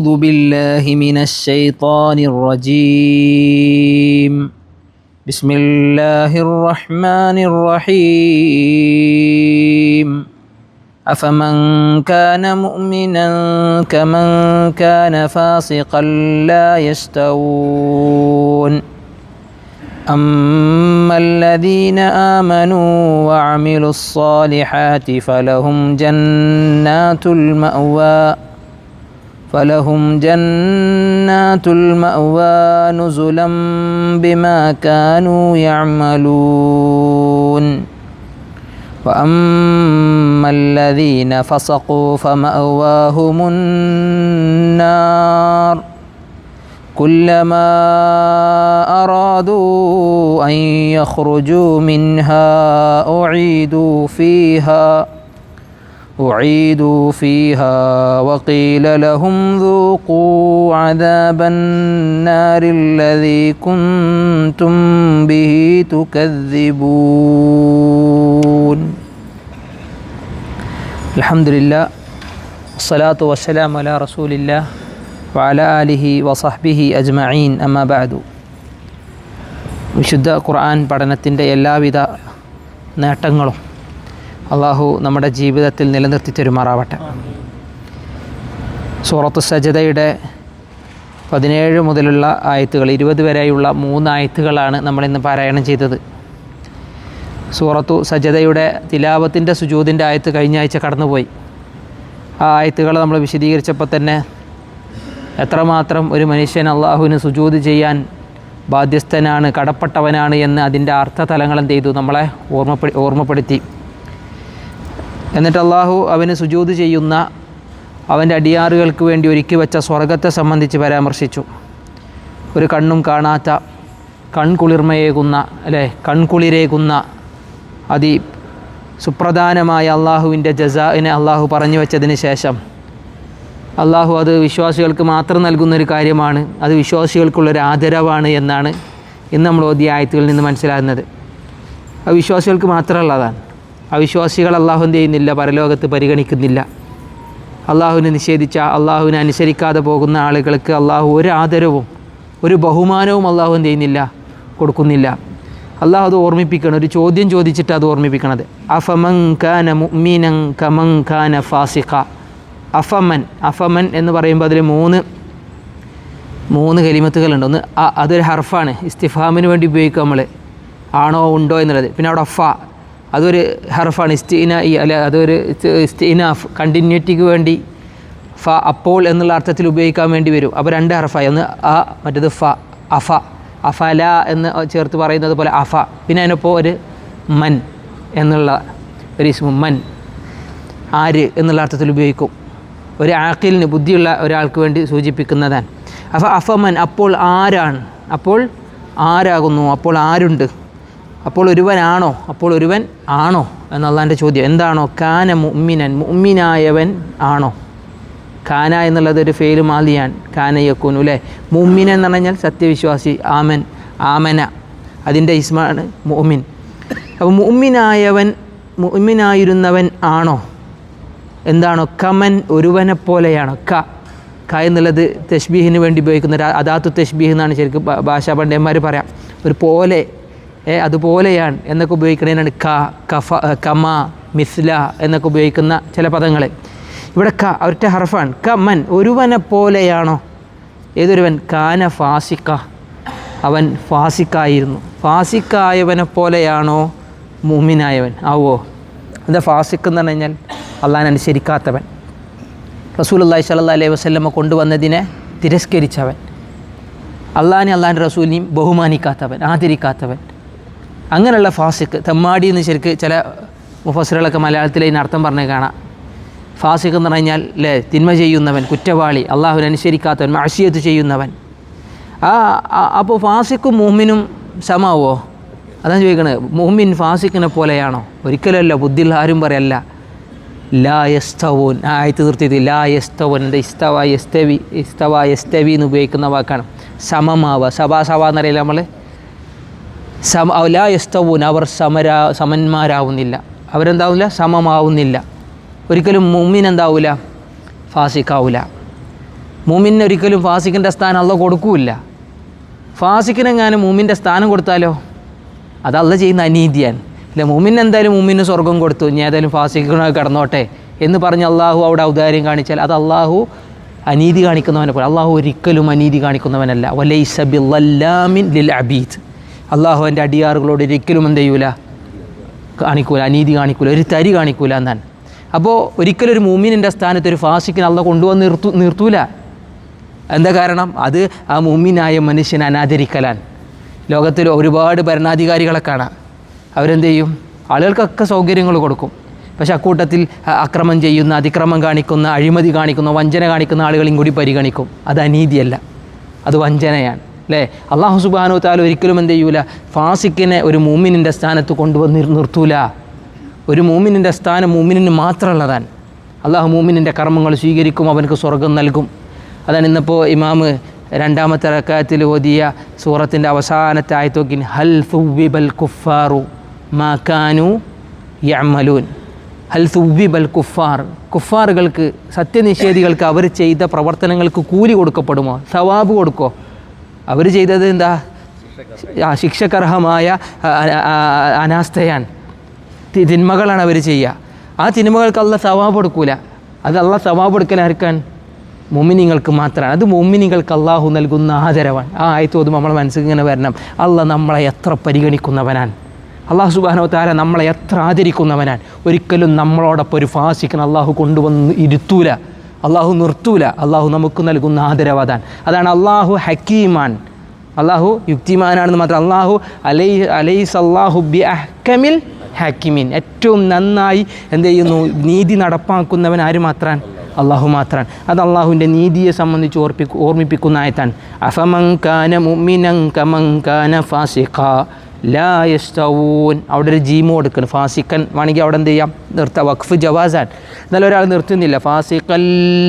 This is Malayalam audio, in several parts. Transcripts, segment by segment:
أعوذ بالله من الشيطان الرجيم. بسم الله الرحمن الرحيم. أفمن كان مؤمنا كمن كان فاسقا لا يستوون. أما الذين آمنوا وعملوا الصالحات فلهم جنات المأوى. فلهم جنات المأوى نزلا بما كانوا يعملون. وأما الذين فسقوا فمأواهم النار. كلما أرادوا أن يخرجوا منها أعيدوا فيها. أعيدوا فيها وقيل لهم ذوقوا عذاب النار الذي كنتم به تكذبون الحمد لله والصلاة والسلام على رسول الله وعلى آله وصحبه أجمعين أما بعد വിശുദ്ധ ഖുർആൻ പഠനത്തിൻ്റെ എല്ലാവിധ നേട്ടങ്ങളും അള്ളാഹു നമ്മുടെ ജീവിതത്തിൽ നിലനിർത്തി തരുമാറാവട്ടെ. സൂറത്ത് സജതയുടെ പതിനേഴ് മുതലുള്ള ആയത്തുകൾ ഇരുപത് വരെയുള്ള മൂന്ന് ആയത്തുകളാണ് നമ്മളിന്ന് പാരായണം ചെയ്തത്. സൂറത്തു സജതയുടെ തിലാവത്തിന്റെ സുജൂതിന്റെ ആയത്ത് കഴിഞ്ഞ ആഴ്ച കടന്നുപോയി. ആ ആയത്തുകൾ നമ്മൾ വിശദീകരിച്ചപ്പോൾ തന്നെ എത്രമാത്രം ഒരു മനുഷ്യൻ അള്ളാഹുവിന് സുജൂത് ചെയ്യാൻ ബാധ്യസ്ഥനാണ് കടപ്പെട്ടവനാണ് എന്ന് അതിന്റെ അർത്ഥതലങ്ങൾ എന്ത് ചെയ്തു? നമ്മളെ ഓർമ്മപ്പെടു ഓർമ്മപ്പെടുത്തി. എന്നിട്ട് അള്ളാഹു അവന് സുജൂത് ചെയ്യുന്ന അവന്റെ അടിയാറുകൾക്ക് വേണ്ടി ഒരുക്കി വെച്ച സ്വർഗത്തെ സംബന്ധിച്ച് പരാമർശിച്ചു. ഒരു കണ്ണും കാണാത്ത കൺകുളിർമയേകുന്ന അല്ലേ കൺകുളിരേകുന്ന അതി സുപ്രധാനമായ അള്ളാഹുവിന്റെ ജസാഇനെ അള്ളാഹു പറഞ്ഞു വെച്ചതിന് ശേഷം അള്ളാഹു അത് വിശ്വാസികൾക്ക് മാത്രം നൽകുന്നൊരു കാര്യമാണ്. അത് വിശ്വാസികൾക്കുള്ളൊരു ആദരവാണ് എന്നാണ് ഇന്ന് നമ്മൾ ഓദ്യ ആയത്തുകളിൽ നിന്ന് മനസ്സിലാകുന്നത്. അത് വിശ്വാസികൾക്ക് മാത്രമുള്ളതാണ് അവിശ്വാസികൾ അള്ളാഹു എന്ത് ചെയ്യുന്നില്ല പരലോകത്ത് പരിഗണിക്കുന്നില്ല. അള്ളാഹുവിനെ നിഷേധിച്ച അള്ളാഹുവിനെ അനുസരിക്കാതെ പോകുന്ന ആളുകൾക്ക് അള്ളാഹു ഒരു ആദരവും ഒരു ബഹുമാനവും അള്ളാഹു എന്ത് ചെയ്യുന്നില്ല കൊടുക്കുന്നില്ല. അള്ളാഹു അത് ഓർമ്മിപ്പിക്കണം. ഒരു ചോദ്യം ചോദിച്ചിട്ട് അത് ഓർമ്മിപ്പിക്കണത്. അഫമൻ ഖാന മുഅ്മിനൻ കമൻ ഫാസിഖ. അഫമൻ അഫമൻ എന്ന് പറയുമ്പോൾ അതിൽ മൂന്ന് മൂന്ന് കലിമത്തുകളുണ്ട്. ഒന്ന് അതൊരു ഹർഫാണ്. ഇസ്തിഫാമിന് വേണ്ടി ഉപയോഗിക്കുക നമ്മൾ ആണോ ഉണ്ടോ എന്നുള്ളത്. പിന്നെ അവിടെ അഫ അതൊരു ഹർഫാണ് ഇസ്തീന അല്ലെ അതൊരു ഇസ്തിനാഫ് കണ്ടിന്യൂറ്റിക്ക് വേണ്ടി ഫ അപ്പോൾ എന്നുള്ള അർത്ഥത്തിൽ ഉപയോഗിക്കാൻ വേണ്ടി വരും. അപ്പോൾ രണ്ട് ഹർഫായി. ഒന്ന് അ മറ്റേത് ഫ അഫ. അഫല എന്ന് ചേർത്ത് പറയുന്നത് പോലെ അഫ. പിന്നെ അതിനൊപ്പം ഒരു മൻ എന്നുള്ള ഒരു ഇസ്മു മൻ. ആര് എന്നുള്ള അർത്ഥത്തിൽ ഉപയോഗിക്കും. ഒരു ആക്കിലിന് ബുദ്ധിയുള്ള ഒരാൾക്ക് വേണ്ടി സൂചിപ്പിക്കുന്നതാണ്. അപ്പോൾ അഫമൻ അപ്പോൾ ആരാണ്? അപ്പോൾ ആരാകുന്നു? അപ്പോൾ ആരുണ്ട്? അപ്പോൾ ഒരുവനാണോ? അപ്പോൾ ഒരുവൻ ആണോ? എന്നുള്ളതിന്റെ ചോദ്യം. എന്താണോ? കാന മുമ്മിനൻ മുമ്മിനായവൻ ആണോ? കാന എന്നുള്ളത് ഒരു ഫെയിൽ മാലിയാൻ കാന യക്കൂനു അല്ലേ മുമ്മിൻ എന്ന് പറഞ്ഞാൽ സത്യവിശ്വാസി. ആമൻ. ആമന. അതിന്റെ ഇസ്മാണ് മുഅ്മിൻ. അപ്പോൾ മുമ്മിനായവൻ മുമ്മിനായിരുന്നവൻ ആണോ? എന്താണോ? കമൻ ഒരുവനെ പോലെയാണോ? ക. ക എന്നുള്ളത് തഷ്ബീഹിന് വേണ്ടി ഉപയോഗിക്കുന്ന ഒരു അദാത്തു തഷ്ബീഹ് എന്നാണ് ശരിക്കും ഭാഷാ. പണ്ഡിതന്മാർ പറയാം. ഒരു പോലെ അതുപോലെയാണ് എന്നൊക്കെ ഉപയോഗിക്കുന്നതിനാണ് ക കഫ കമ മിസ്ല എന്നൊക്കെ ഉപയോഗിക്കുന്ന ചില പദങ്ങൾ ഇവിടെ ക അവരുടെ ഹർഫാണ്. കമൻ ഒരുവനെ പോലെയാണോ? ഏതൊരുവൻ? കാന ഫാസിക്ക. അവൻ ഫാസിക്കായിരുന്നു. ഫാസിക്കായവനെ പോലെയാണോ? മൂമിനായവൻ ആവോ? എന്താ ഫാസിക്ക് എന്ന് പറഞ്ഞു കഴിഞ്ഞാൽ അള്ളാൻ അനുസരിക്കാത്തവൻ. റസൂലുള്ളാഹി സ്വല്ലല്ലാഹി അലൈഹി വസല്ലമ കൊണ്ടുവന്നതിനെ തിരസ്കരിച്ചവൻ. അള്ളാഹിനെ അള്ളാഹിന്റെ റസൂലിനെയും ബഹുമാനിക്കാത്തവൻ ആദരിക്കാത്തവൻ. അങ്ങനെയുള്ള ഫാസിക്ക് തെമ്മാടി എന്ന് ശരിക്ക് ചില മുഫസറുകളൊക്കെ മലയാളത്തിൽ ഇതിന് അർത്ഥം പറഞ്ഞ് കാണാം. ഫാസിക്ക് എന്ന് പറഞ്ഞാൽ അല്ലേ തിന്മ ചെയ്യുന്നവൻ കുറ്റവാളി അള്ളാഹുവിനെ അനുസരിക്കാത്തവൻ അഷിയത്ത് ചെയ്യുന്നവൻ. ആ അപ്പോൾ ഫാസിക്കും മുഹ്മിനും സമാവോ? അതാണ് ചോദിക്കണത് മുഹ്മിൻ ഫാസിഖിനെ പോലെയാണോ? ഒരിക്കലല്ല ബുദ്ധിൽ ആരും പറയല്ല. ലാ യസ്തവോൻ ആ ആയത്ത് നിർത്തിയത് ലാ യസ്തവൻ എന്താ ഇസ്തവ യസ്തവി ഇസ്തവ യസ്തവി എന്ന് ഉപയോഗിക്കുന്ന വാക്കാണ്. സമമാവ സഭാ സഭ എന്നറിയില്ല നമ്മൾ സമ ഔലാ യസ്തവൂൻ അവർ സമരാ സമന്മാരാവുന്നില്ല. അവരെന്താവില്ല സമമാവുന്നില്ല. ഒരിക്കലും മുമ്മിൻ എന്താവില്ല ഫാസിക്കാവില്ല മൂമിന് ഒരിക്കലും ഫാസിക്കിന്റെ സ്ഥാനം അല്ല കൊടുക്കൂല ഫാസിക്കിനെങ്ങാനും മുമ്മിന്റെ സ്ഥാനം കൊടുത്താലോ? അതല്ല ചെയ്യുന്ന അനീതിയാണ്. ഇല്ല മൂമിന് എന്തായാലും മൂമിന് സ്വർഗം കൊടുത്തു. ഞാൻ ഏതായാലും ഫാസിക്കിനൊക്കെ കിടന്നോട്ടെ എന്ന് പറഞ്ഞ് അള്ളാഹു അവിടെ ഔദാര്യം കാണിച്ചാൽ അത് അള്ളാഹു അനീതി കാണിക്കുന്നവനെ പോലെ. അള്ളാഹു ഒരിക്കലും അനീതി കാണിക്കുന്നവനല്ല. വലൈ സബിൻ ലിൽ അബീദ്. അള്ളാഹു എന്റെ അടിയാറുകളോട് ഒരിക്കലും എന്ത് ചെയ്യൂല കാണിക്കൂല അനീതി കാണിക്കൂല ഒരു തരി കാണിക്കൂല എന്നാണ് അപ്പോൾ ഒരിക്കലും ഒരു മൂമിനിന്റെ സ്ഥാനത്ത് ഒരു ഫാസിക്കിന് അള്ള കൊണ്ടുവന്ന് നിർത്തു നിർത്തൂല. എന്താ കാരണം? അത് ആ മുമ്മിനായ മനുഷ്യനെ അനാദരിക്കലാൻ. ലോകത്തിൽ ഒരുപാട് ഭരണാധികാരികളെ കാണാം. അവരെന്ത് ചെയ്യും? ആളുകൾക്കൊക്കെ സൗകര്യങ്ങൾ കൊടുക്കും. പക്ഷെ അക്കൂട്ടത്തിൽ അക്രമം ചെയ്യുന്ന അതിക്രമം കാണിക്കുന്ന അഴിമതി കാണിക്കുന്ന വഞ്ചന കാണിക്കുന്ന ആളുകളെയും കൂടി പരിഗണിക്കും. അത് അനീതിയല്ല. അത് വഞ്ചനയാണ്. അല്ലേ അള്ളാഹു സുബാനു താല ഒരിക്കലും എന്ത് ചെയ്യൂല ഫാസിക്കിനെ ഒരു മൂമിനിന്റെ സ്ഥാനത്ത് കൊണ്ടുവന്ന് നിർ- നിർത്തൂല. ഒരു മൂമിനിന്റെ സ്ഥാനം മൂമിനിന് മാത്രമുള്ളതാണ്. അള്ളാഹു മൂമിനിന്റെ കർമ്മങ്ങൾ സ്വീകരിക്കും അവനക്ക് സ്വർഗം നൽകും. അതാണ് ഇന്നിപ്പോൾ ഇമാമ് രണ്ടാമത്തെ റക്കാത്തിൽ ഓതിയ സൂറത്തിന്റെ അവസാനത്തെ ആയത്തോക്കിൻ ഹൽ സുവിബൽ കുഫാറു മാക്കാനു യമലൂൻ ഹൽ സുവിബൽ കുഫാർ. കുഫാറുകൾക്ക് സത്യനിഷേധികൾക്ക് അവർ ചെയ്ത പ്രവർത്തനങ്ങൾക്ക് കൂലി കൊടുക്കപ്പെടുമോ? സവാബ് കൊടുക്കോ? അവർ ചെയ്തത് എന്താ? ആ, അനാസ്ഥയാണ്. തിന്മകളാണ് അവർ ചെയ്യുക ആ തിന്മകൾക്ക് അല്ല സവാബ് കൊടുക്കൂല. അത് അല്ല സവാബ് കൊടുക്കൽ ആർക്കാൻ മുമിനിങ്ങൾക്ക് മാത്രമാണ്. അത് മുമിനിങ്ങൾക്ക് അള്ളാഹു നൽകുന്ന ആദരവാണ്. ആ ആയത്ത് തോതും നമ്മളെ മനസ്സിൽ ഇങ്ങനെ വരണം. അല്ല നമ്മളെ എത്ര പരിഗണിക്കുന്നവനാണ്. അള്ളാഹു സുബാനോ താര നമ്മളെ എത്ര ആദരിക്കുന്നവനാണ്. ഒരിക്കലും നമ്മളോടൊപ്പം ഒരു ഫാസിക്കൻ അള്ളാഹു കൊണ്ടുവന്ന് ഇരുത്തൂല. അള്ളാഹു നിർത്തൂല. അള്ളാഹു നമുക്ക് നൽകുന്ന ആദരവാദാൻ. അതാണ് അള്ളാഹു ഹക്കീമാൻ. അള്ളാഹു യുക്തിമാനാണെന്ന് മാത്രം അള്ളാഹു അലൈ അലൈസ് അള്ളാഹു ബി അഹ്കമിൽ ഹാക്കിമീൻ. ഏറ്റവും നന്നായി എന്ത് ചെയ്യുന്നു? നീതി നടപ്പാക്കുന്നവൻ ആര് മാത്രാൻ? അള്ളാഹു മാത്രാൻ. അത് അള്ളാഹുവിന്റെ നീതിയെ സംബന്ധിച്ച് ഓർപ്പിക്കു ഓർമ്മിപ്പിക്കുന്ന ആയത്താണ്. അഫമങ്കാന മുമിനൻ കമങ്കാന ഫാസിഖ. ലാ യസ്തവൂൻ അവിടെ ഒരു ജീമോ കൊടുക്കണം. ഫാസിക്കൻ വേണമെങ്കിൽ അവിടെ എന്ത് ചെയ്യാം? നിർത്താം. വഖഫ് ജവാസാൻ. എന്നാലും ഒരാൾ നിർത്തുന്നില്ല. ഫാസിക്കൽ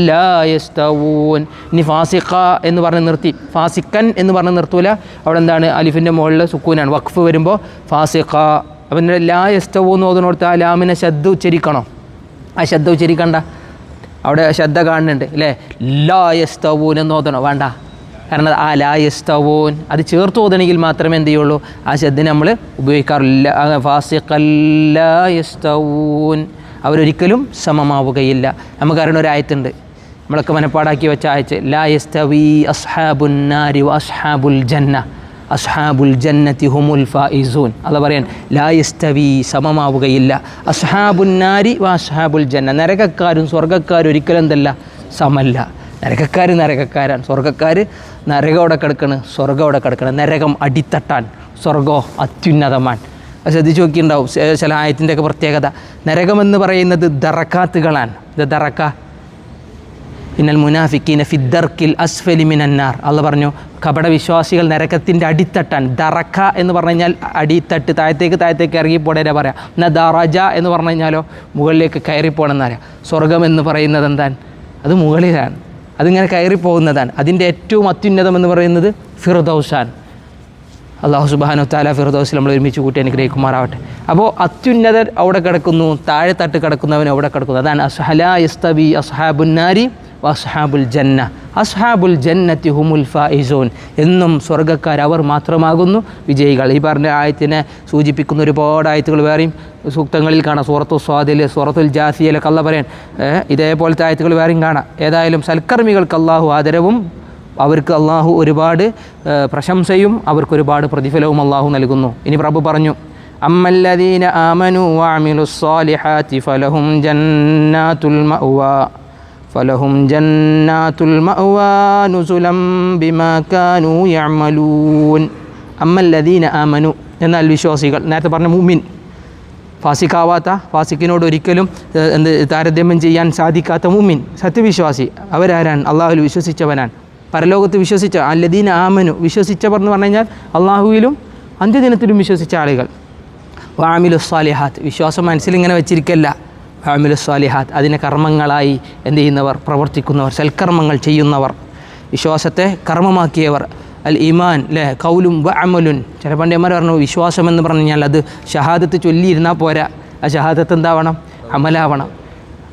ലായസ്തവൂൻ ഇനി ഫാസിക്ക എന്ന് പറഞ്ഞ് നിർത്തി. ഫാസിക്കൻ എന്ന് പറഞ്ഞ് നിർത്തൂല. അവിടെ എന്താണ്? അലിഫിന്റെ മുകളിൽ സുക്കൂനാണ്. വഖഫ് വരുമ്പോൾ ഫാസിക്ക അപ്പം ലാ യസ്തവൂ എന്ന് ഓതുന്നോടത്ത് ആ ലാമിനെ ശബ്ദ ഉച്ചരിക്കണോ? ആ ശബ്ദ ഉച്ചരിക്കണ്ട. അവിടെ ശ്രദ്ധ കാണുന്നുണ്ട് അല്ലേ? ലാ യസ്തവൂൻ എന്ന് ഓതണോ? വേണ്ട. കാരണം ആ ലാ യസ്തവൂൻ. അത് ചേർത്ത് ഓതണമെങ്കിൽ മാത്രമേ എന്ത് ചെയ്യുള്ളൂ? ആ ശബ്ദം നമ്മൾ ഉപയോഗിക്കാറില്ല. ഫാസിഖല്ല യസ്തവൂൻ. അവരൊരിക്കലും സമമാവുകയില്ല. നമുക്കറിയണ ഒരു ആയത്തുണ്ട്. നമ്മളൊക്കെ മനപ്പാടാക്കി വെച്ച ആയത്ത്. ലാ യസ്തവി അസ്ഹാബുൻ നാരി അസ്ഹാബുൽ ജന്ന. അസ്ഹാബുൽ ജന്നത്തി ഹുമുൽ ഫായിസൂൻ അത് പറയാൻ ലാ യസ്തവി സമമാവുകയില്ല. അസ്ഹാബുൻ നാരി വ അസ്ഹാബുൽ ജന്ന. നരകക്കാരും സ്വർഗക്കാരും ഒരിക്കലും എന്തല്ല? സമല്ല. നരകക്കാർ നരകക്കാരാണ്. സ്വർഗക്കാർ നരകം അവിടെ കിടക്കണ് സ്വർഗം അവിടെ കിടക്കണം. നരകം അടിത്തട്ടാൻ സ്വർഗോ അത്യുന്നതമാൻ. അത് ശ്രദ്ധിച്ച് നോക്കിയിട്ടുണ്ടാവും. ചില ആയത്തിന്റെ ഒക്കെ പ്രത്യേകത. നരകമെന്ന് പറയുന്നത് ദറക്കാത്തുകളാണ് ഇത് ദറക്ക ഇന്നൽ മുനാഫിക്കീന ഫിദ്ദർക്കിൽ അസ്ഫലി മിനന്നാർ അല്ല പറഞ്ഞു കപട വിശ്വാസികൾ നരകത്തിന്റെ അടിത്തട്ടാൻ ദറക്ക എന്ന് പറഞ്ഞു കഴിഞ്ഞാൽ അടിത്തട്ട് താഴത്തേക്ക് താഴത്തേക്ക് ഇറങ്ങിപ്പോടേനെ പറയാം. എന്നാൽ ദറജ എന്ന് പറഞ്ഞു കഴിഞ്ഞാലോ മുകളിലേക്ക് കയറിപ്പോണെന്നറിയാം സ്വർഗം എന്ന് പറയുന്നത് എന്താണ്? അത് മുകളിലാണ്. അതിങ്ങനെ കയറിപ്പോകുന്നതാണ് അതിന്റെ ഏറ്റവും അത്യുന്നതം എന്ന് പറയുന്നത് ഫിർദൌസാൻ. അള്ളാഹു സുബാനു താല ഫിർദോസിൽ നമ്മൾ ഒരുമിച്ച് കൂട്ടി അനുഗ്രഹിക്കുമാറാവട്ടെ. അപ്പോൾ അത്യുന്നതർ അവിടെ കിടക്കുന്നു താഴെ തട്ട് കിടക്കുന്നവൻ അവിടെ കിടക്കുന്നു. അതാണ് അസ്ഹല ഇസ്തബി അസ്ഹാബുന്നാരി അസ്ഹാബുൽ ജന്ന. അസ്ഹാബുൽ ജന്നത്തി ഹുമുൽ ഫൈസോൻ എന്നും സ്വർഗക്കാർ അവർ മാത്രമാകുന്നു. വിജയികൾ. ഈ പറഞ്ഞ ആയത്തിനെ സൂചിപ്പിക്കുന്ന ഒരുപാട് ആയത്തുകൾ വേറെയും സൂക്തങ്ങളിൽ കാണാം. സൂറത്തു സ്വാദിൽ സൂറത്തുൽ ജാസിയിലൊക്കെ അല്ല പറയാൻ ഇതേപോലത്തെ ആയത്തുകൾ വേറെയും കാണാം. ഏതായാലും സൽക്കർമ്മികൾക്ക് അള്ളാഹു ആദരവും അവർക്ക് അള്ളാഹു ഒരുപാട് പ്രശംസയും അവർക്ക് ഒരുപാട് പ്രതിഫലവും അള്ളാഹു നൽകുന്നു. ഇനി പ്രഭു പറഞ്ഞു അമ്മല്ലദീന ആമനു വാമിലു സ്വാലിഹാത്തി ഫലഹും ജന്നാത്തുൽ മഅ്വാ. ഫലഹും المأوى മഅ്വാ بما ബിമാ يعملون അമ്മല്ലദീന ആമനു. എന്നാൽ വിശ്വാസികൾ നേരത്തെ പറഞ്ഞ മുമിൻ ഫാസിക്കാവാത്ത ഫാസിക്കിനോട് ഒരിക്കലും എന്ത് താരതമ്യം ചെയ്യാൻ സാധിക്കാത്ത മുമ്മിൻ സത്യവിശ്വാസി. അവരാരാണ്? അള്ളാഹുൽ വിശ്വസിച്ചവനാണ് പരലോകത്ത് വിശ്വസിച്ച അല്ലദീന ആമനു വിശ്വസിച്ചവർ എന്ന് പറഞ്ഞു കഴിഞ്ഞാൽ അള്ളാഹുവിലും അന്ത്യദിനത്തിലും വിശ്വസിച്ച ആളുകൾ. വാമിലു സ്വാലിഹാത്ത്. വിശ്വാസം മനസ്സിലിങ്ങനെ വെച്ചിരിക്കല്ല. വാമിലു സ്വാലിഹാത്ത് അതിനെ കർമ്മങ്ങളായി എന്ത് ചെയ്യുന്നവർ പ്രവർത്തിക്കുന്നവർ സൽക്കർമ്മങ്ങൾ ചെയ്യുന്നവർ. വിശ്വാസത്തെ കർമ്മമാക്കിയവർ. അൽ ഇമാൻ അല്ലേ കൗലും വ അമലുൻ. ചില പണ്ഡിതന്മാർ പറഞ്ഞു വിശ്വാസം എന്ന് പറഞ്ഞു കഴിഞ്ഞാൽ അത് ഷഹാദത്ത് ചൊല്ലിയിരുന്നാൽ പോരാ. ആ ഷഹാദത്ത് എന്താവണം? അമലാവണം.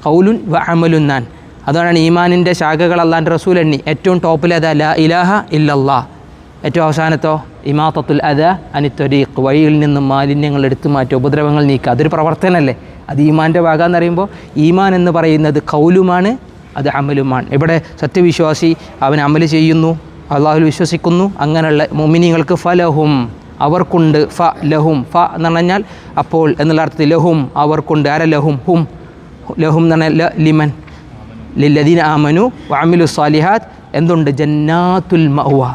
കൗലുൻ വ അമലുൻ നാൻ അതുകൊണ്ടാണ് ഈമാനിന്റെ ശാഖകൾ അള്ളാന്റെ റസൂൽ എണ്ണി. ഏറ്റവും ടോപ്പിൽ അതാ ലാ ഇലാഹ ഇല്ലല്ലാ ഏറ്റവും അവസാനത്തോ? ഇമാത്തത്തുൽ അദ അനിത്വരീഖ് വഴിയിൽ നിന്നും മാലിന്യങ്ങൾ എടുത്തു മാറ്റി ഉപദ്രവങ്ങൾ നീക്കുക. അതൊരു പ്രവർത്തനമല്ലേ അത് ഈമാന്റെ ഭാഗം എന്ന് പറയുമ്പോൾ ഈമാൻ എന്ന് പറയുന്നത് കൗലുമാണ് അത് അമലുമാണ്. ഇവിടെ സത്യവിശ്വാസി അവൻ അമൽ ചെയ്യുന്നു അള്ളാഹുൽ വിശ്വസിക്കുന്നു അങ്ങനെയുള്ള മുമിനിങ്ങൾക്ക് ഫലഹും അവർക്കുണ്ട് ഫ ലഹും ഫ എന്ന് പറഞ്ഞാൽ അപ്പോൾ എന്നുള്ള അർത്ഥത്തിൽ ലഹും അവർക്കുണ്ട് ആര ലഹും? ഹും. ലഹും എന്ന് പറഞ്ഞാൽ ലിമൻ. ലില്ലദീൻ ആമനു വാമിലു സാലിഹാത്ത് എന്തുണ്ട്? ജന്നാത്തുൽ മഅ്വ.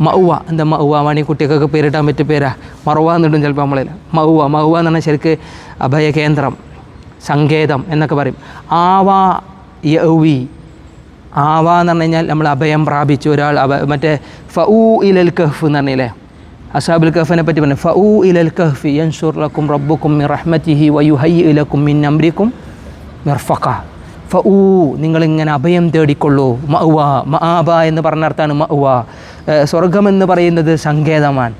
മൗവ. എന്താ മൗവ? വാണി കുട്ടികൾക്കൊക്കെ പേരിട്ടാൻ പറ്റിയ പേരാ. മറുവ എന്നിട്ടും ചിലപ്പോൾ നമ്മളിൽ മൗവ. മൗവ എന്ന് പറഞ്ഞാൽ ശരിക്ക് അഭയകേന്ദ്രം സങ്കേതം എന്നൊക്കെ പറയും. ആവാ യൗവി. ആവ എന്ന് പറഞ്ഞു കഴിഞ്ഞാൽ നമ്മൾ അഭയം പ്രാപിച്ചു. ഒരാൾ അഭ മറ്റേ ഫഊ ഇലൽ കഹ്ഫ് എന്ന് പറഞ്ഞില്ലേ? അസാബുൽ കഹ്ഫിനെ പറ്റി പറഞ്ഞു. ഫഊ ഇലൽ കഹ്ഫി യൻഷുർ ലക്കും റബ്ബുക്കും റഹ്മത്തിഹി വയുഹൈ ഇലക്കും മിൻ അമ്രിക്കും മിർഫക്ക ഫഊ നിങ്ങളിങ്ങനെ അഭയം തേടിക്കൊള്ളൂ. മഅ്വ മആബ എന്ന് പറഞ്ഞർത്ഥാണ് മഅ്വ സ്വർഗമെന്ന് പറയുന്നത് സങ്കേതമാണ്.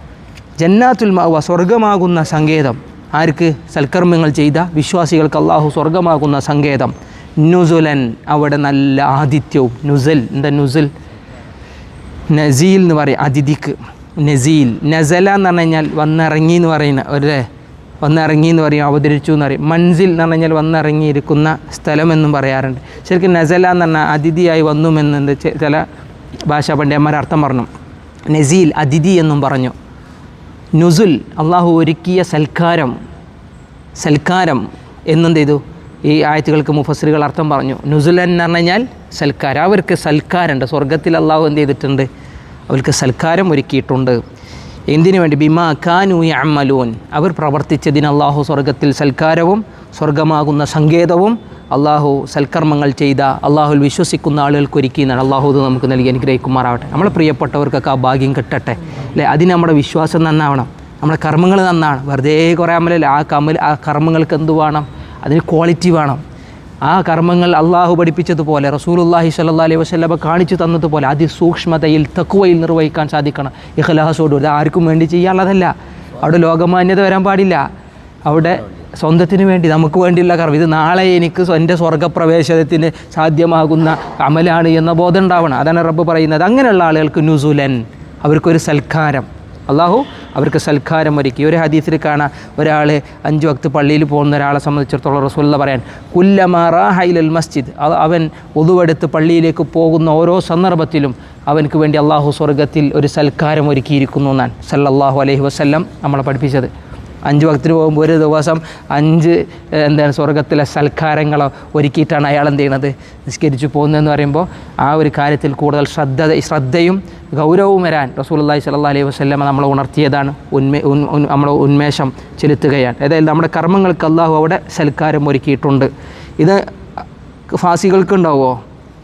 ജന്നാത്തുൽ മാവ സ്വർഗമാകുന്ന സങ്കേതം. ആർക്ക്? സൽക്കർമ്മങ്ങൾ ചെയ്ത വിശ്വാസികൾക്ക് അള്ളാഹു സ്വർഗമാകുന്ന സങ്കേതം. നുസുലൻ അവിടെ നല്ല ആതിഥ്യവും. നുസൽ എന്താ നുസൽ? നസീൽ എന്ന് പറയും അതിഥിക്ക്. നസീൽ. നസല എന്ന് പറഞ്ഞു കഴിഞ്ഞാൽ വന്നിറങ്ങി എന്ന് പറയുന്ന ഒരു വന്നിറങ്ങി എന്ന് പറയും അവതരിച്ചു എന്ന് പറയും. മൻസിൽ എന്ന് പറഞ്ഞു കഴിഞ്ഞാൽ വന്നിറങ്ങിയിരിക്കുന്ന സ്ഥലമെന്നും പറയാറുണ്ട്. ശരിക്കും നസല എന്ന് പറഞ്ഞാൽ അതിഥിയായി വന്നുമെന്നുണ്ട് ചില ഭാഷാ പണ്ഡിതന്മാർ അർത്ഥം പറഞ്ഞു. നസീൽ അതിഥി എന്നും പറഞ്ഞു. നുസുൽ അള്ളാഹു ഒരുക്കിയ സൽക്കാരം സൽക്കാരം എന്നെന്ത് ചെയ്തു? ഈ ആയത്തുകൾക്ക് മുഫസറുകൾ അർത്ഥം പറഞ്ഞു. നുസുൽ എന്ന് പറഞ്ഞു കഴിഞ്ഞാൽ സൽക്കാരം. അവർക്ക് സൽക്കാരമുണ്ട്. സ്വർഗത്തിൽ അള്ളാഹു എന്ത് ചെയ്തിട്ടുണ്ട്? അവർക്ക് സൽക്കാരം ഒരുക്കിയിട്ടുണ്ട്. എന്തിനു വേണ്ടി? ബിമാ ഖാനു അമ്മലൂൻ അവർ പ്രവർത്തിച്ചതിന് അള്ളാഹു സ്വർഗത്തിൽ സൽക്കാരവും സ്വർഗമാകുന്ന സങ്കേതവും അള്ളാഹു സൽക്കർമ്മങ്ങൾ ചെയ്ത അള്ളാഹുൽ വിശ്വസിക്കുന്ന ആളുകൾക്ക് ഒരുക്കിയെന്നാണ് അള്ളാഹു ഇത് നമുക്ക് നൽകി അനുഗ്രഹിക്കുമാറാവട്ടെ. നമ്മളെ പ്രിയപ്പെട്ടവർക്കൊക്കെ ആ ഭാഗ്യം കിട്ടട്ടെ. അല്ലേ? അതിന് നമ്മുടെ വിശ്വാസം നന്നാവണം. നമ്മുടെ കർമ്മങ്ങൾ നന്നാണ് വെറുതെ കുറേ അമലല്ല? ആ കമൽ ആ കർമ്മങ്ങൾക്ക് എന്ത് വേണം? അതിന് ക്വാളിറ്റി വേണം. ആ കർമ്മങ്ങൾ അള്ളാഹു പഠിപ്പിച്ചതുപോലെ റസൂലുല്ലാഹി സ്വല്ലല്ലാഹി അലൈഹി വസല്ലമ കാണിച്ചു തന്നതുപോലെ അതിസൂക്ഷ്മതയിൽ തക്കുവയിൽ നിർവഹിക്കാൻ സാധിക്കണം. ഇഹ്ലാഹസോട് ആർക്കും വേണ്ടി ചെയ്യാനുള്ളതല്ല. അവിടെ ലോകമാന്യത വരാൻ പാടില്ല. അവിടെ സ്വന്തത്തിന് വേണ്ടി നമുക്ക് വേണ്ടിയുള്ള കർമ്മം. ഇത് നാളെ എനിക്ക് എന്റെ സ്വർഗപ്രവേശനത്തിന് സാധ്യമാകുന്ന അമലാണ് എന്ന ബോധം ഉണ്ടാവണം. അതാണ് റബ്ബ് പറയുന്നത്. അങ്ങനെയുള്ള ആളുകൾക്ക് നുസുലൻ. അവർക്കൊരു സൽക്കാരം. അള്ളാഹു അവർക്ക് സൽക്കാരം ഒരുക്കി. ഒരു ഹദീസിൽ കാണാം. ഒരാൾ അഞ്ച് വക്ത് പള്ളിയിൽ പോകുന്ന ഒരാളെ സംബന്ധിച്ചിടത്തോളം റസൂല്ല പറയാൻ കുല്ലമാറാഹൈലൽ മസ്ജിദ്. അവൻ ഒതുവെടുത്ത് പള്ളിയിലേക്ക് പോകുന്ന ഓരോ സന്ദർഭത്തിലും അവനക്ക് വേണ്ടി അള്ളാഹു സ്വർഗത്തിൽ ഒരു സൽക്കാരം ഒരുക്കിയിരിക്കുന്നു എന്നാണ് സല്ലല്ലാഹു അലൈഹി വസല്ലം നമ്മളെ പഠിപ്പിച്ചത്. അഞ്ച് വക്തിന് പോകുമ്പോൾ ഒരു ദിവസം അഞ്ച് എന്താണ് സ്വർഗത്തിലെ സൽക്കാരങ്ങളോ ഒരുക്കിയിട്ടാണ് അയാൾ എന്ത് ചെയ്യണത് നിസ്കരിച്ചു പോകുന്നതെന്ന് പറയുമ്പോൾ ആ ഒരു കാര്യത്തിൽ കൂടുതൽ ശ്രദ്ധ ശ്രദ്ധയും ഗൗരവവും വരാൻ റസൂലുള്ളാഹി സ്വല്ലല്ലാഹി അലൈഹി വസ്ലമ നമ്മളെ ഉണർത്തിയതാണ് ഉന്മേ നമ്മളെ ഉന്മേഷം ചെലുത്തുകയാണ്. അതായത് നമ്മുടെ കർമ്മങ്ങൾക്ക് അള്ളാഹു അവിടെ സൽക്കാരം ഒരുക്കിയിട്ടുണ്ട്. ഇത് ഫാസികൾക്ക് ഉണ്ടാവുമോ?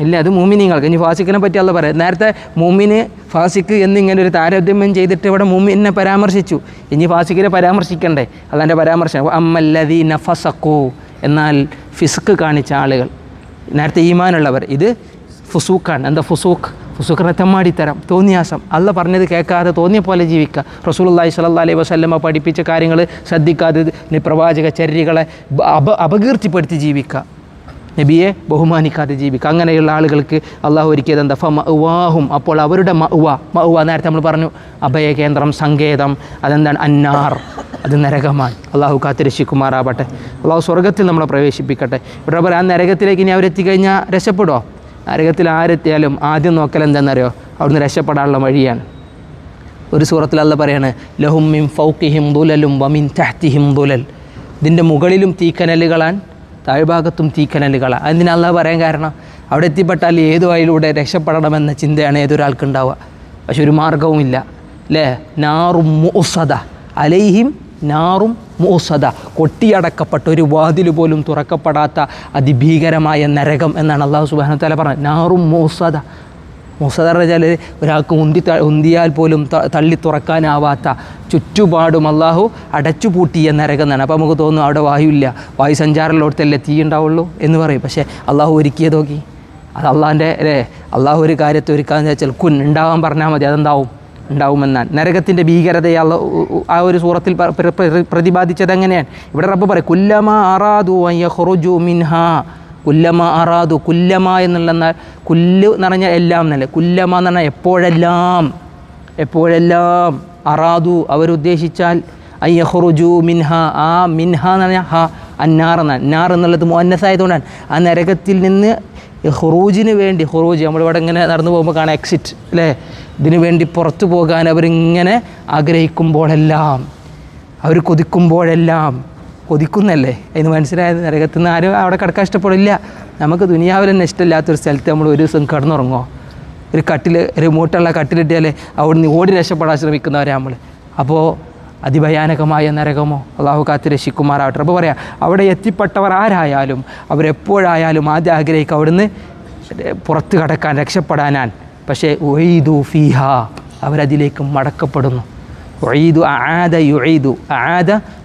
ഇല്ല അത് മൂമിനിങ്ങൾക്ക്. ഇനി ഫാസിക്കിനെ പറ്റി അല്ല പറയാം. നേരത്തെ മൂമിന് ഫാസിക്ക് എന്നിങ്ങനെ ഒരു താരതമ്യം ചെയ്തിട്ട് ഇവിടെ മൂമിനെ പരാമർശിച്ചു. ഇനി ഫാസിക്കിനെ പരാമർശിക്കണ്ടേ? അതെന്റെ പരാമർശം. അമ്മല്ലതി നഫസക്കു എന്നാൽ ഫിസ്ക് കാണിച്ച ആളുകൾ. നേരത്തെ ഈമാനുള്ളവർ. ഇത് ഫുസൂഖാണ്. എന്താ ഫുസൂഖ്? ഫുസൂക്കിനെ തെമ്മാടിത്തരം തോന്നിയാസം. അല്ല പറഞ്ഞത് കേൾക്കാതെ തോന്നിയ പോലെ ജീവിക്കുക. റസൂലുള്ളാഹി സ്വല്ലല്ലാഹി അലൈഹി വസല്ലമ പഠിപ്പിച്ച കാര്യങ്ങൾ ശ്രദ്ധിക്കാതെ പ്രവാചക ചര്യകളെ അപ അപകീർത്തിപ്പെടുത്തി ജീവിക്കുക. നബിയെ ബഹുമാനിക്കാതെ ജീവിക്കുക. അങ്ങനെയുള്ള ആളുകൾക്ക് അള്ളാഹു ഒരുക്കിയത് എന്താ? ഫുവാഹും അപ്പോൾ അവരുടെ മഅ്വ മഅ്വ നേരത്തെ നമ്മൾ പറഞ്ഞു അഭയകേന്ദ്രം സങ്കേതം അതെന്താണ്? അന്നാർ. അത് നരകമാണ്. അള്ളാഹു കാത്തിരക്ഷിക്കുമാറാവട്ടെ. അള്ളാഹു സ്വർഗത്തിൽ നമ്മളെ പ്രവേശിപ്പിക്കട്ടെ. ഇവിടെ പറയാം ആ നരകത്തിലേക്ക് ഇനി അവരെത്തിക്കഴിഞ്ഞാൽ രക്ഷപ്പെടുമോ നരകത്തിൽ ആരെത്തിയാലും ആദ്യം നോക്കൽ എന്താണെന്നറിയോ അവിടുന്ന് രക്ഷപ്പെടാനുള്ള വഴിയാണ്. ഒരു സൂറത്തിൽ അല്ല പറയാണ് ലഹും മിൻ ഫൗക്കിഹിം ദുലലും വമിൻ തഹ്തിഹിം ദുലൽ. ഇതിന്റെ മുകളിലും തീക്കനലുകളാൻ താഴ്ഭാഗത്തും തീക്കനലുകൾ അതിന് അല്ല പറയാൻ കാരണം? അവിടെ എത്തിപ്പെട്ടാൽ ഏത് വഴിയിലൂടെ രക്ഷപ്പെടണമെന്ന ചിന്തയാണ് ഏതൊരാൾക്ക് ഉണ്ടാവുക പക്ഷെ ഒരു മാർഗവുമില്ല അല്ലേ നാറും മുസദ അലൈഹിം നാറും മൂസദ കൊട്ടിയടക്കപ്പെട്ട ഒരു വാതിൽ പോലും തുറക്കപ്പെടാത്ത അതിഭീകരമായ നരകം എന്നാണ് അള്ളാഹു സുബാന തല പറഞ്ഞത്. നാറും മൂസദ മൂസദ വെച്ചാൽ ഒരാൾക്ക് ഉന്തി ഉന്തിയാൽ പോലും തള്ളി തുറക്കാനാവാത്ത ചുറ്റുപാടും അള്ളാഹു അടച്ചുപൂട്ടിയ നരകം എന്നാണ് അപ്പോൾ നമുക്ക് തോന്നും അവിടെ വായുവില്ല. വായു സഞ്ചാരമുള്ളിടത്തല്ലേ തീ ഉണ്ടാവുള്ളൂ എന്ന് പറയും. പക്ഷേ അള്ളാഹു ഒരുക്കിയത് നോക്കി. അത് അള്ളാഹിന്റെ അല്ലേ? അള്ളാഹു ഒരു കാര്യത്തെ ഒരുക്കാന്ന് വെച്ചാൽ കുൻ ഉണ്ടാവാൻ പറഞ്ഞാൽ മതി. അതെന്താവും? ഉണ്ടാവുമെന്നാൽ നരകത്തിന്റെ ഭീകരതയെ അള്ള ആ ഒരു സൂറത്തിൽ പ്രതിപാദിച്ചത് എങ്ങനെയാണ് ഇവിടെ റബ്ബ് പറയും കുല്ലമാ ആറാദു മിൻഹ. കുല്ലമ അറാദു കുല്ലമ എന്നുള്ള കുല്ല് എന്ന് പറഞ്ഞാൽ എല്ലാം എന്നല്ല കുല്ലമ എന്ന് പറഞ്ഞാൽ എപ്പോഴെല്ലാം? എപ്പോഴെല്ലാം? അറാദു അവരുദ്ദേശിച്ചാൽ അയ്യഹുറുജു മിൻഹ. ആ മിൻഹ എന്ന് പറഞ്ഞാൽ ഹ അന്നാർ എന്നാണ്. അന്നാർ എന്നുള്ളത് മോന്നസായതുകൊണ്ടാണ് ആ നരകത്തിൽ നിന്ന് ഹുറൂജിന് വേണ്ടി ഹുറൂജ് നമ്മളിവിടെ ഇങ്ങനെ നടന്നു പോകുമ്പോൾ കാണാം എക്സിറ്റ് അല്ലേ? ഇതിനു വേണ്ടി പുറത്തു പോകാൻ അവരിങ്ങനെ ആഗ്രഹിക്കുമ്പോഴെല്ലാം അവർ കൊതിക്കുമ്പോഴെല്ലാം കൊതിക്കുന്നല്ലേ? അതിന് മനസ്സിലായത് നരകത്തിൽ നിന്ന് ആരും അവിടെ കിടക്കാൻ ഇഷ്ടപ്പെടില്ല. നമുക്ക് ദുനിയാവിൽ തന്നെ ഇഷ്ടമില്ലാത്തൊരു സ്ഥലത്ത് നമ്മൾ ഒരു ദിവസം കിടന്നുറങ്ങോ ഒരു കട്ടിൽ റിമോട്ടുള്ള മൂട്ടുള്ള കട്ടിലിട്ടിയാലേ അവിടുന്ന് ഓടി രക്ഷപ്പെടാൻ ശ്രമിക്കുന്നവരാണ് നമ്മൾ അപ്പോൾ അതിഭയാനകമായ നരകമോ? അള്ളാഹു കാത്ത് രക്ഷിക്കുമാറാവട്ടെ. അപ്പോൾ പറയാം അവിടെ എത്തിപ്പെട്ടവർ ആരായാലും അവരെപ്പോഴായാലും ആദ്യം ആഗ്രഹിക്കും അവിടുന്ന് പുറത്ത് കടക്കാൻ രക്ഷപ്പെടാനാൻ. പക്ഷേ ഒയ്തു ഫീഹ അവരതിലേക്ക് മടക്കപ്പെടുന്നു. ഒയ്തു ആദ യുഴീദു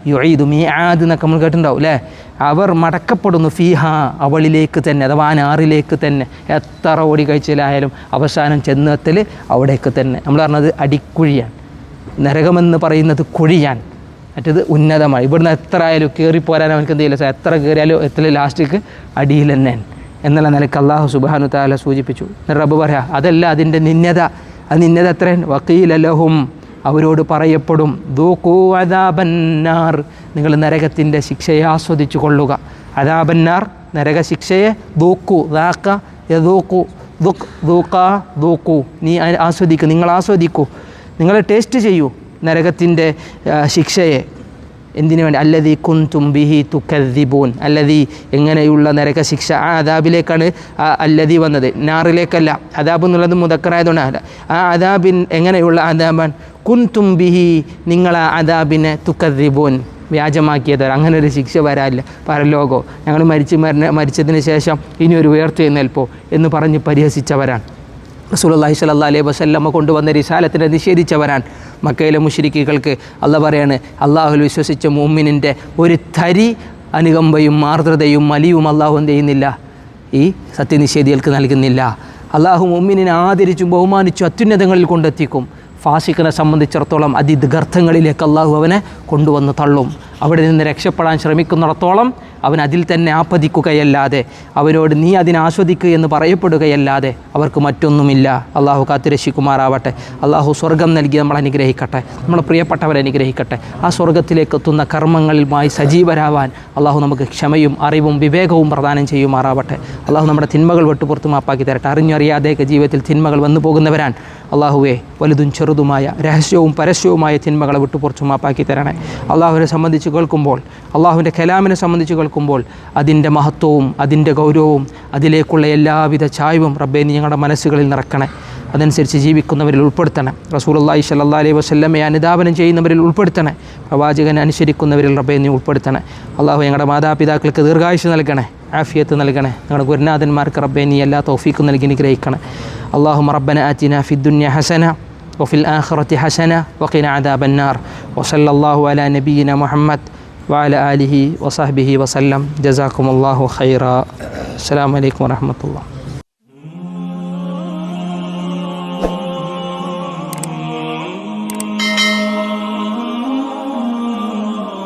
യുഴീദു മീ ആദ് എന്നൊക്കെ നമ്മൾ കേട്ടിട്ടുണ്ടാവും അല്ലേ അവർ മടക്കപ്പെടുന്നു ഫീഹ അവളിലേക്ക് തന്നെ അഥവാ നാറിലേക്ക് തന്നെ. എത്ര ഓടി കഴിച്ചിലായാലും അവസാനം ചെന്നെത്തൽ അവിടേക്ക് തന്നെ. നമ്മൾ പറഞ്ഞത് അടിക്കുഴിയാണ്. നരകമെന്ന് പറയുന്നത് കുഴിയാൻ മറ്റത് ഉന്നതമാണ്. ഇവിടുന്ന് എത്ര ആയാലും കയറിപ്പോരാൻ അവനക്ക് എന്തെങ്കിലും എത്ര കയറിയാലും എത്ര ലാസ്റ്റിക്ക് അടിയിൽ തന്നെ എന്നുള്ള നിലയ്ക്ക് അള്ളാഹു സുബാനു താല സൂചിപ്പിച്ചു. റബ്ബ് പറയാ അതല്ല അതിന്റെ നിന്യത ആ നിന്യത എത്രയാണ്? വക്കീലലഹും അവരോട് പറയപ്പെടും ദൂക്കൂ അദാബന്നാർ. നിങ്ങൾ നരകത്തിന്റെ ശിക്ഷയെ ആസ്വദിച്ചു കൊള്ളുക അദാബന്നാർ നരക ശിക്ഷയെ ദൂക്കു ദാക്ക യദൂക്കു ദുഃഖ് ദൂക്ക ദൂക്കു നീ ആസ്വദിക്കൂ നിങ്ങൾ ആസ്വദിക്കൂ. നിങ്ങൾ ടേസ്റ്റ് ചെയ്യൂ നരകത്തിന്റെ ശിക്ഷയെ. എന്തിനു വേണ്ടി? അല്ലതി കുന്തും ബിഹി തുക്കദ്ദിബൂൻ. അല്ലതി എങ്ങനെയുള്ള നരകശിക്ഷ ആ അദാബിലേക്കാണ് ആ അല്ലതി വന്നത്. നാറിലേക്കല്ല. അദാബ് എന്നുള്ളത് മുതക്കറായതുകൊണ്ടാണ് ആ അദാബിൻ എങ്ങനെയുള്ള അദാബാൻ? കുന്തും ബിഹി നിങ്ങൾ ആ അദാബിനെ തുക്കദ്ദിബൂൻ വ്യാജമാക്കിയത്. അങ്ങനെ ഒരു ശിക്ഷ വരാനില്ല. പരലോകോ ഞങ്ങൾ മരിച്ച് മരണ മരിച്ചതിന് ശേഷം ഇനി ഒരു ഉയർത്തെഴുന്നേൽപ്പോ എന്ന് പറഞ്ഞ് പരിഹസിച്ചവരാണ്. റസൂലുള്ളാഹി സ്വല്ലല്ലാഹി അലൈഹി വസല്ലമ കൊണ്ടുവന്ന റിസാലത്തിനെ നിഷേധിച്ചവരാണ്. മക്കയിലെ മുശ്രിക്കുകൾക്ക് അല്ല പറയാണ് അള്ളാഹുൽ വിശ്വസിച്ച മുമ്മിനിന്റെ ഒരു തരി അനുകമ്പയും ആർദ്രതയും മലിയും അള്ളാഹു എന്ത് ചെയ്യുന്നില്ല? ഈ സത്യനിഷേധികൾക്ക് നൽകുന്നില്ല. അള്ളാഹു മുമ്മിനെ ആദരിച്ചും ബഹുമാനിച്ചും അത്യുന്നതങ്ങളിൽ കൊണ്ടെത്തിക്കും. ഫാസിഖിനെ സംബന്ധിച്ചിടത്തോളം അതിഗർത്തങ്ങളിലേക്ക് അള്ളാഹു അവനെ കൊണ്ടുവന്ന് തള്ളും. അവിടെ നിന്ന് രക്ഷപ്പെടാൻ ശ്രമിക്കുന്നിടത്തോളം അവൻ അതിൽ തന്നെ ആപ്പതിക്കുകയല്ലാതെ അവരോട് നീ അതിനെ ആസ്വദിക്കുക എന്ന് പറയപ്പെടുകയല്ലാതെ അവർക്ക് മറ്റൊന്നുമില്ല. അള്ളാഹു കാത്തുരക്ഷിക്കുമാറാവട്ടെ അള്ളാഹു സ്വർഗം നൽകി നമ്മൾ അനുഗ്രഹിക്കട്ടെ. നമ്മളെ പ്രിയപ്പെട്ടവരെ അനുഗ്രഹിക്കട്ടെ. ആ സ്വർഗത്തിലേക്ക് എത്തുന്ന കർമ്മങ്ങളുമായി സജീവരാവാൻ അള്ളാഹു നമുക്ക് ക്ഷമയും അറിവും വിവേകവും പ്രദാനം ചെയ്യുമാറാവട്ടെ. അള്ളാഹു നമ്മുടെ തിന്മകൾ വെട്ടുപുറത്ത് മാപ്പാക്കി തരട്ടെ. അറിഞ്ഞറിയാതെയൊക്കെ ജീവിതത്തിൽ തിന്മകൾ വന്നു പോകുന്നവരാൻ അള്ളാഹുവെ വലുതും ചെറുതുമായ രഹസ്യവും പരസ്യവുമായ തിന്മകളെ വിട്ടുപുറച്ചു മാപ്പാക്കി തരണേ. അള്ളാഹുവിനെ സംബന്ധിച്ച് കേൾക്കുമ്പോൾ അള്ളാഹുവിന്റെ കലാമിനെ സംബന്ധിച്ച് കേൾക്കുമ്പോൾ അതിന്റെ മഹത്വവും അതിന്റെ ഗൗരവവും അതിലേക്കുള്ള എല്ലാവിധ ചായവും റബ്ബേ നീ ഞങ്ങളുടെ മനസ്സുകളിൽ നിറക്കണേ. അതനുസരിച്ച് ജീവിക്കുന്നവരിൽ ഉൾപ്പെടുത്തണം. റസൂലുള്ളാഹി സ്വല്ലല്ലാഹി അലൈഹി വസല്ലമയെ അനുധാപനം ചെയ്യുന്നവരിൽ ഉൾപ്പെടുത്തണേ. പ്രവാചകൻ അനുസരിക്കുന്നവരിൽ റബ്ബേ നീ ഉൾപ്പെടുത്തണേ. അള്ളാഹു ഞങ്ങളുടെ മാതാപിതാക്കൾക്ക് ദീർഘായുസ് നൽകണേ. ആഫിയത്ത് നൽകണേ ഞങ്ങളുടെ ഗുരുനാഥന്മാർക്ക് റബ്ബെ നീ എല്ലാ തൗഫീക്കും നൽകി അനുഗ്രഹിക്കണേ اللهم ربنا آتنا في الدنيا حسنة وفي الآخرة حسنة وقنا عذاب النار وصلى الله على نبينا محمد وعلى آله وصحبه وسلم جزاكم الله خيرا السلام عليكم ورحمة الله